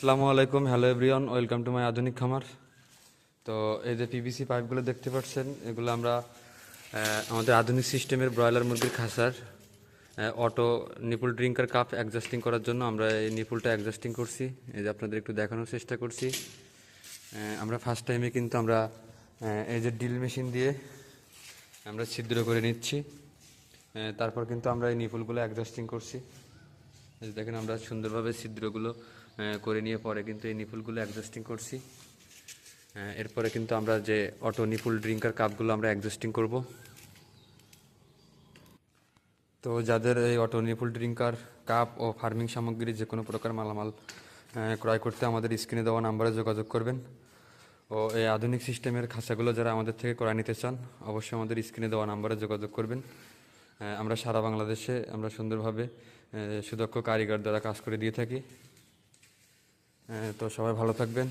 আসসালামু আলাইকুম, hello everyone, welcome to my আধুনিক খামার। তো এই যে পিভিসি পাইপগুলো দেখতে পাচ্ছেন, এগুলো আমরা আমাদের আধুনিক সিস্টেমের ব্রয়লার মুরগির খাসার auto nipple drinker cup adjusting করার জন্য আমরা এই নিপুলটা অ্যাডজাস্টিং করছি। এই যে আপনাদের একটু দেখানোর চেষ্টা করছি। আমরা ফার্স্ট টাইমে কিন্তু আমরা এই যে ড্রিল মেশিন দিয়ে আমরা ছিদ্র করে নিচ্ছি। তারপর কিন্তু আমরা এই নিপুলগুলো অ্যাডজাস্টিং করছি। দেখেন আমরা সুন্দরভাবে ছিদ্রগুলো করে নিয়ে পরে কিন্তু এই নিপুলগুলো অ্যাডজাস্টিং করছি। এরপরে কিন্তু আমরা যে অটো নিপুল ড্রিঙ্কার কাপগুলো আমরা অ্যাডজাস্টিং করব। তো যাদের এই অটো নিপুল ড্রিঙ্কার কাপ ও ফার্মিং সামগ্রী যে কোনো প্রকার মালামাল ক্রয় করতে আমাদের স্ক্রিনে দেওয়া নাম্বারে যোগাযোগ করবেন। ও এই আধুনিক সিস্টেমের খাঁচাগুলো যারা আমাদের থেকে ক্রয় নিতে চান, অবশ্যই আমাদের স্ক্রিনে দেওয়া নাম্বারে যোগাযোগ করবেন। আমরা সারা বাংলাদেশে আমরা সুন্দরভাবে সুদক্ষ কারিগর দ্বারা কাজ করে দিয়ে থাকি। তো সবাই ভালো থাকবেন।